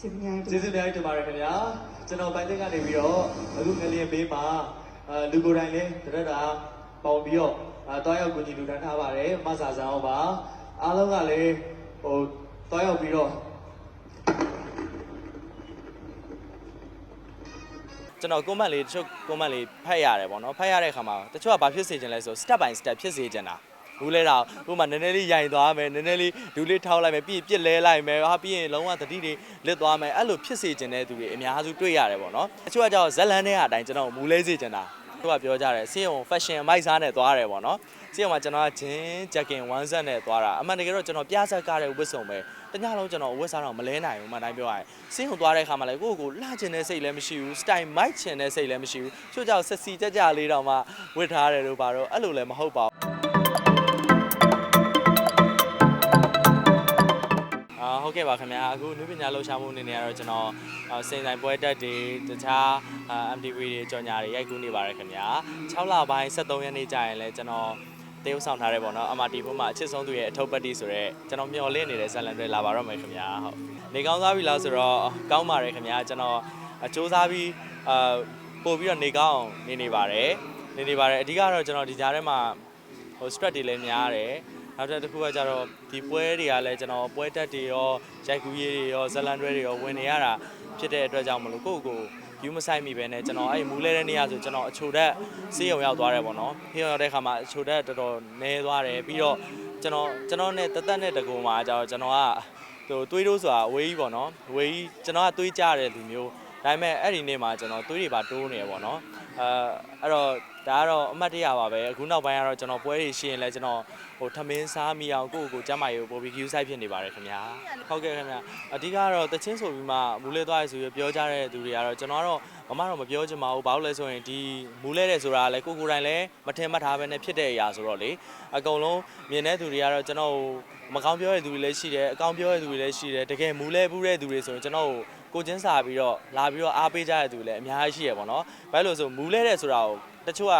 ကျေးဇူးများတင်ကျေးဇူးများတင်ပါတယ်ခင်ဗျာကျွန်တော်ပိုင်းသိကနေပြီးတော့အခုငလျင်ဘေးမှာအာလူကိုယ်တိုင်လေးတရက်တာပေါင်ပြီးတော့အာတွားရောက်ကူညီလူတန်းထားပါတယ်မဆာဆန်အောင်ပါအားလုံးကလည်းဟိုတွားရောက်ပြီးတော့ကျွန်တော်ကွန်မန့်လေးတချို့ကွန်မန့်လေးဖတ်ရတယ်ပေါ့နော်ဖတ်ရတဲ့အခါမှာတချို့ကဘာဖြစ်စေချင်လဲဆို step by step ဖြစ်စေချင်တာ ဘူးလဲတော့ဥပမာနည်းနည်းလေးရိုင်သွားမယ်နည်းနည်းလေးဒူးလေးထောက်လိုက်မယ်ပြီးရင်ပြစ်လဲလိုက်မယ်ဟာပြီးရင်လုံးဝတတိတွေလစ်သွားမယ်အဲ့လိုဖြစ်စေချင်တဲ့သူတွေအများစုတွေ့ရတယ်ပေါ့နော်တချို့ကကြောက်ဇက်လန်တဲ့အတိုင်းကျွန်တော်မူလဲစေချင်တာသူကပြောကြတယ်စေယုံ fashion မိုက်စားနဲ့သွားတယ်ပေါ့နော်စေယုံမှာကျွန်တော်ကဂျင်းဂျက်ကင်ဝမ်းဆက်နဲ့သွားတာအမှန်တကယ်တော့ကျွန်တော်ပြဆက်ကားတဲ့ဝတ်စုံပဲတညလုံးကျွန်တော်ဝတ်စားတော့မလဲနိုင်ဘူးမှန်တိုင်းပြောရရင်စေယုံသွားတဲ့ခါမှာလည်းကိုယ့်ကိုလှချင်တဲ့စိတ်လည်းမရှိဘူး style မိုက်ချင်တဲ့စိတ်လည်းမရှိဘူးချို့ကြောက်ဆက်စီကြကြလေးတော့မှဝတ်ထားတယ်လို့ပါတော့အဲ့လိုလည်းမဟုတ်ပါဘူး ဟုတ်ကဲ့ပါခင်ဗျာအခုနုပညာလှူရှာမှုအနေနဲ့ကတော့ကျွန်တော်အာစိန်ဆိုင်ပွဲတက်တွေတခြားအာ MTV တွေကြော်ညာတွေရိုက်ကူးနေပါတယ်ခင်ဗျာ6လပိုင်း73ရက်နေ့ကြာရင်လည်းကျွန်တော်တေးဥဆောင်ထားတယ်ပေါ့နော် MRT ဘုမှာအချစ်ဆုံးသူရဲ့အထုပ်ပတ်တိဆိုတော့ကျွန်တော်မျှော်လင့်နေတဲ့ဇက်လန်တွေလာပါတော့မယ်ခင်ဗျာဟုတ်နေကောင်းစားပြီလားဆိုတော့ကောင်းပါတယ်ခင်ဗျာကျွန်တော်အစူးစမ်းပြီးအာပို့ပြီးတော့နေကောင်းအောင်နေနေပါတယ်နေနေပါတယ်အဓိကတော့ကျွန်တော်ဒီကြားထဲမှာ ဟို stress တွေလည်းများတယ်နောက်တစ်ခုကကြတော့ဒီပွဲတွေကလည်းကျွန်တော်ပွဲတက်တွေရောရိုက်ကူးရေးတွေရောဇလန်တွဲတွေရောဝင်နေရတာဖြစ်တဲ့အတွက်ကြောင့်မလို့ကိုယ့်ကိုယ်ယူမဆိုင်မိပဲနဲ့ကျွန်တော်အဲ့မူးလဲတဲ့နေရာဆိုကျွန်တော်အချိုတက်စေးရုံရောက်သွားတယ်ပေါ့နော်ဖေးရောက်တဲ့ခါမှာအချိုတက်တော်တော်နဲသွားတယ်ပြီးတော့ကျွန်တော်ကျွန်တော်နဲ့တသက်နဲ့တကူမှာကျတော့ကျွန်တော်ကဟိုတွေးလို့ဆိုတာအဝေးကြီးပေါ့နော်အဝေးကြီးကျွန်တော်ကတွေးကြတဲ့လူမျိုးဒါပေမဲ့အဲ့ဒီနေ့မှာကျွန်တော်တွေးတွေပါတိုးနေရပေါ့နော်အဲအဲ့တော့ ဒါကတော့အမှတ်တရပါပဲအခုနောက်ပိုင်းကတော့ကျွန်တော်ပွဲတွေရှိရင်လည်းကျွန်တော်ဟိုထမင်းစားမိအောင်ကိုယ့်ကိုယ်ကျမ်းမာရေးကို barbecue site ဖြစ်နေပါတယ်ခင်ဗျာဟုတ်ကဲ့ခင်ဗျာအဓိကကတော့တချင်းဆိုပြီးမှမူးလဲသွားရဆိုပြီးပြောကြတဲ့သူတွေကတော့ကျွန်တော်ကတော့မမတော့မပြောချင်ပါဘူးဘာလို့လဲဆိုရင်ဒီမူးလဲတဲ့ဆိုတာကလည်းကိုယ်ကိုယ်တိုင်လည်းမထင်မှတ်ထားပဲနဲ့ဖြစ်တဲ့အရာဆိုတော့လေအကုန်လုံးမြင်တဲ့သူတွေကတော့ကျွန်တော်မကောင်းပြောတဲ့သူတွေလည်းရှိတယ်အကောင်းပြောတဲ့သူတွေလည်းရှိတယ်တကယ်မူးလဲဘူးတဲ့သူတွေဆိုရင်ကျွန်တော်ကိုချင်းစာပြီးတော့လာပြီးတော့အားပေးကြတဲ့သူလည်းအများကြီးရှိရပေါ့နော်ဘာလို့လဲဆိုမူးလဲတဲ့ဆိုတာကို တချို့က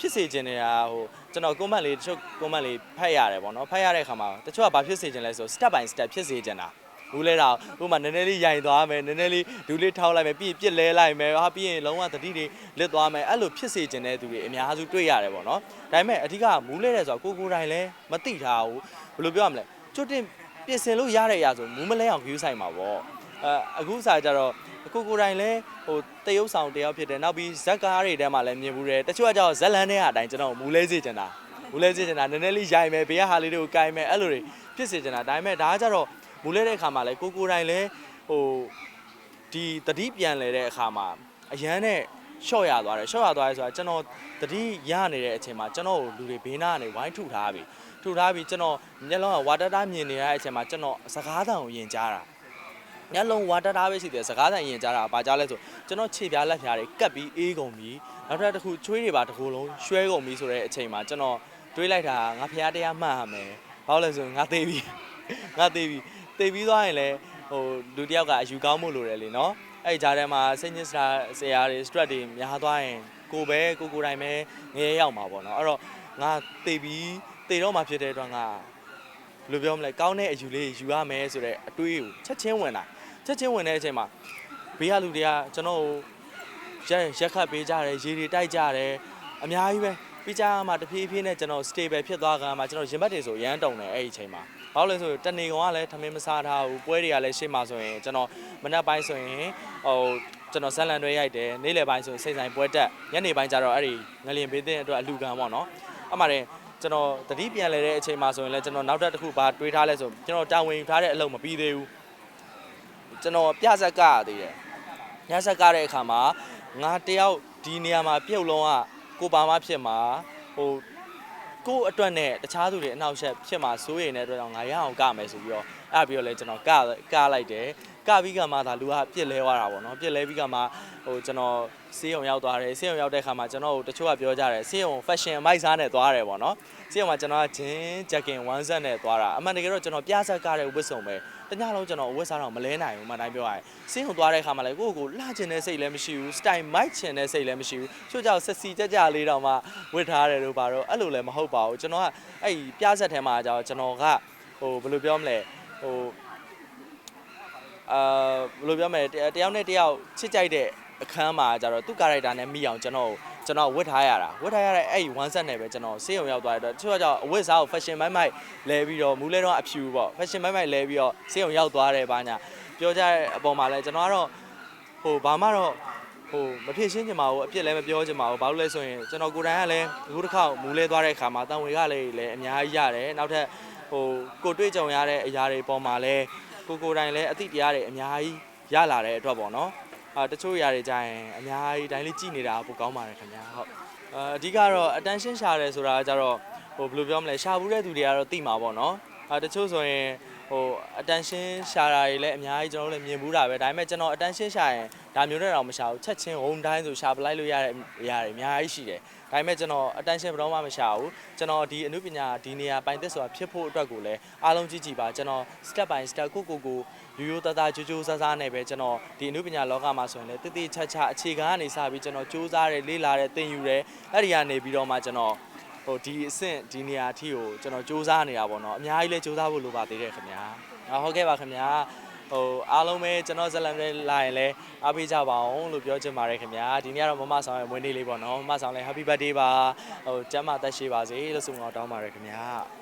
ဖြစ်စေချင်နေတာဟိုကျွန်တော်ကွန်မန့်လေးတချို့ကွန်မန့်လေးဖတ်ရတယ်ပေါ့နော်ဖတ်ရတဲ့ခါမှာတချို့ကဘာဖြစ်စေချင်လဲဆို step by step ဖြစ်စေချင်တာဘူးလဲတော့ဥပမာနည်းနည်းလေးရိုင်သွားမယ်နည်းနည်းလေးဒူးလေးထောက်လိုက်မယ်ပြီးရင်ပြစ်လဲလိုက်မယ်ဟာပြီးရင်လုံးဝတတိတွေလစ်သွားမယ်အဲ့လိုဖြစ်စေချင်တဲ့သူတွေအများစုတွေ့ရတယ်ပေါ့နော်ဒါပေမဲ့အဓိကမူးလဲတဲ့ဆိုတော့ကိုကိုယ်တိုင်လည်းမသိထားဘူးဘယ်လိုပြောရမလဲကျွတ်တင်ပြင်ဆင်လို့ရတဲ့အရာဆိုမူးမလဲအောင် view ဆိုင်မှာပေါ့ အဲအခုစားကြတော့ကိုကိုယ်တိုင်လည်းဟိုတရုပ်ဆောင်တယောက်ဖြစ်တယ်နောက်ပြီးဇက်ကားတွေထဲမှာလည်းမြင်ဘူးတယ်တချို့ကကြောက်ဇက်လန်တဲ့အတိုင်းကျွန်တော်မူးလဲစေချင်တာမူးလဲစေချင်တာနည်းနည်းလေးရိုင်မယ်ဘေးကဟာလေးတွေကိုကိုင်မယ်အဲ့လိုတွေဖြစ်စေချင်တာဒါပေမဲ့ဒါကကြတော့မူးလဲတဲ့အခါမှာလည်းကိုကိုယ်တိုင်လည်းဟိုဒီတတိပြန်လဲတဲ့အခါမှာအရန်နဲ့ရှော့ရသွားတယ်ရှော့ရသွားတယ်ဆိုတာကျွန်တော်တတိရနေတဲ့အချိန်မှာကျွန်တော်လူတွေဘေးနားကနေဝိုင်းထုထားပြီထုထားပြီးကျွန်တော်မျက်လုံးကဝါတတာမြင်နေရတဲ့အချိန်မှာကျွန်တော်စကားသံကိုယင်ကြားတာ ညလုံးဝါတတာပဲရှိတယ်စကားဆိုင်ရင်ကြားတာဘာကြားလဲဆိုကျွန်တော်ခြေပြားလက်ပြားတွေကတ်ပြီးအေးကုန်ပြီနောက်တစ်ခုချွေးတွေပါတစ်ခုလုံးရွှဲကုန်ပြီဆိုတဲ့အချိန်မှာကျွန်တော်တွေးလိုက်တာငါဖျားတရားမှတ်ရမယ်ဘာလို့လဲဆိုရင်ငါသေးပြီငါသေးပြီသေပြီးသွားရင်လည်းဟိုလူတစ်ယောက်ကအယူကောင်းမှုလိုတယ်လေနော်အဲ့ဒီကြားထဲမှာစိတ်ညစ်စရာဆရာတွေ stress တွေများသွားရင်ကိုပဲကိုကိုယ်တိုင်ပဲငရဲရောက်မှာပေါ့နော်အဲ့တော့ငါသေပြီးသေတော့မှဖြစ်တဲ့အတွက်ငါဘယ်လိုပြောမလဲကောင်းတဲ့အယူလေးယူရမယ်ဆိုတဲ့အတွေးကိုချက်ချင်းဝင်လာ ချက်ချင်းဝင်တဲ့အချိန်မှာဘေးကလူတွေကကျွန်တော်ကိုရက်ရက်ခတ်ပေးကြတယ်ရေတွေတိုက်ကြတယ်အများကြီးပဲပြီးကြမှာတဖြည်းဖြည်းနဲ့ကျွန်တော် stable ဖြစ်သွားကမှကျွန်တော်ရင်ဘတ်တွေဆိုရမ်းတုံတယ်အဲ့ဒီအချိန်မှာဘာလို့လဲဆိုတော့တနေကောင်ကလည်းထမင်းမစားထားဘူးပွဲတွေကလည်းရှေ့မှာဆိုရင်ကျွန်တော်မနက်ပိုင်းဆိုရင်ဟိုကျွန်တော်ဇက်လန်တွဲရိုက်တယ်နေ့လယ်ပိုင်းဆိုရင်စိတ်ဆိုင်ပွဲတက်ညနေပိုင်းကျတော့အဲ့ဒီငလျင်ပေးတဲ့အတွက်အလူကံပေါ့နော်အဲ့မှာတည်းကျွန်တော်တတိပြန်လဲတဲ့အချိန်မှာဆိုရင်လည်းကျွန်တော်နောက်ထပ်တစ်ခုဘာတွေးထားလဲဆိုကျွန်တော်တာဝန်ယူထားတဲ့အလုပ်မပြီးသေးဘူး ကျွန်တော်ပြဇက်ကရသေးတယ်ညဇက်ကရတဲ့အခါမှာငါတယောက်ဒီနေရာမှာပြုတ်လုံးကကိုပါမဖြစ်မှာဟိုကို့အတွက်နဲ့တခြားသူတွေအနောက်ရှက်ဖြစ်မှာစိုးရိမ်တဲ့အတွက်တော့ငါရအောင်ကမယ်ဆိုပြီးတော့အဲ့ပြီးတော့လဲကျွန်တော်ကကလိုက်တယ်ကပြီးကမှသာလူကပြစ်လဲသွားတာပေါ့နော်ပြစ်လဲပြီးကမှဟိုကျွန်တော်စေးရုံရောက်သွားတယ်စေးရုံရောက်တဲ့ခါမှာကျွန်တော်တို့တချို့ကပြောကြတယ်စေးရုံ fashion မိုက်စားနဲ့သွားတယ်ပေါ့နော်စေးရုံမှာကျွန်တော်ကဂျင်းဂျက်ကင်ဝမ်းဆက်နဲ့သွားတာအမှန်တကယ်တော့ကျွန်တော်ပြဆက်ကားတဲ့ဝတ်စုံပဲတညလုံးကျွန်တော်ဝတ်စားတော့မလဲနိုင်ဘူးမှန်တိုင်းပြောရရင်စေးရုံသွားတဲ့ခါမှာလည်းကိုယ့်ကိုယ်လှချင်တဲ့စိတ်လည်းမရှိဘူး style မိုက်ချင်တဲ့စိတ်လည်းမရှိဘူးချို့ကြောင့်ဆက်စီကြကြလေးတော့မှဝတ်ထားတယ်လို့ပါတော့အဲ့လိုလည်းမဟုတ်ပါဘူးကျွန်တော်ကအဲ့ဒီပြဆက်ထဲမှာကျတော့ကျွန်တော်ကဟိုဘယ်လိုပြောမလဲ ဟိုအာဘယ်လိုပြောမလဲတတယောက်နဲ့တယောက်ချစ်ကြိုက်တဲ့အခန်းမှာကျတော့သူ့ character နဲ့မိအောင်ကျွန်တော်ကျွန်တော်ဝတ်ထားရတာဝတ်ထားရတဲ့အဲ့ဒီ one set နဲ့ပဲကျွန်တော်စေးရုံရောက်သွားတဲ့အတွက်တချို့ကကြောင့်အဝတ်စားကို fashion မိုက်မိုက်လဲပြီးတော့မူးလဲတော့အဖြူပေါ့ fashion မိုက်မိုက်လဲပြီးတော့စေးရုံရောက်သွားတယ်ဘာညာပြောကြတဲ့အပေါ်မှာလဲကျွန်တော်ကတော့ဟိုဘာမှတော့ဟိုမဖြစ်ရှင်းချင်ပါဘူးအပြစ်လည်းမပြောချင်ပါဘူးဘာလို့လဲဆိုရင်ကျွန်တော်ကိုယ်တိုင်ကလည်းအခုတစ်ခါမူးလဲသွားတဲ့အခါမှာတန်ဝေကလည်းလည်းအများကြီးရတယ်နောက်ထပ် ဟိုကိုတွေ့ကြုံရတဲ့အရာတွေပေါ်မှာလည်းကိုကိုယ်တိုင်လည်းအသိတရားတွေအများကြီးရလာတဲ့အတွက်ပေါ့နော်အာတချို့ຢာတွေကြရင်အများကြီးတိုင်းလေးကြည်နေတာပိုကောင်းပါတယ်ခင်ဗျာဟုတ်အာအဓိကတော့ attention ရှာတယ်ဆိုတာကကြတော့ဟိုဘယ်လိုပြောမလဲရှာဘူးတဲ့သူတွေကတော့သိမှာပေါ့နော်အာတချို့ဆိုရင် ဟို attention ရှာတာတွေလည်းအများကြီးကျွန်တော်တို့လည်းမြင်ဘူးတာပဲဒါပေမဲ့ကျွန်တော် attention ရှာရင်ဒါမျိုးနဲ့တော့မရှာဘူးချက်ချင်း home တိုင်းဆိုရှာပလိုက်လို့ရတဲ့အရာတွေအများကြီးရှိတယ်ဒါပေမဲ့ကျွန်တော် attention ဘယ်တော့မှမရှာဘူးကျွန်တော်ဒီအမှုပညာဒီနေရာပိုင်သက်ဆိုတာဖြစ်ဖို့အတွက်ကိုလည်းအားလုံးကြည့်ကြည့်ပါကျွန်တော် step by step ကိုကိုကိုရိုးရိုးသားသားကြိုးကြိုးစားစားနဲ့ပဲကျွန်တော်ဒီအမှုပညာလောကမှာဆိုရင်လည်းတိတိကျကျအခြေခံကနေစပြီးကျွန်တော်စူးစမ်းတယ်လေ့လာတယ်သင်ယူတယ်အဲ့ဒီကနေပြီးတော့မှကျွန်တော် ဟိုဒီအဆင့်ဒီနေရာအထိကိုကျွန်တော်စူးစမ်းနေတာပေါ့နော်အများကြီးလဲစူးစမ်းဖို့လိုပါသေးတယ်ခင်ဗျာအာဟုတ်ကဲ့ပါခင်ဗျာဟိုအားလုံးပဲကျွန်တော်ဇလန်နဲ့လာရင်လဲအားပေးကြပါအောင်လို့ပြောချင်ပါတယ်ခင်ဗျာဒီနေ့ကတော့မမဆောင်ရဲ့မွေးနေ့လေးပေါ့နော်မမဆောင်လဲ Happy Birthday ပါဟိုကျမ်းမာသက်ရှိပါစေလို့ဆုမတောင်းပါတယ်ခင်ဗျာ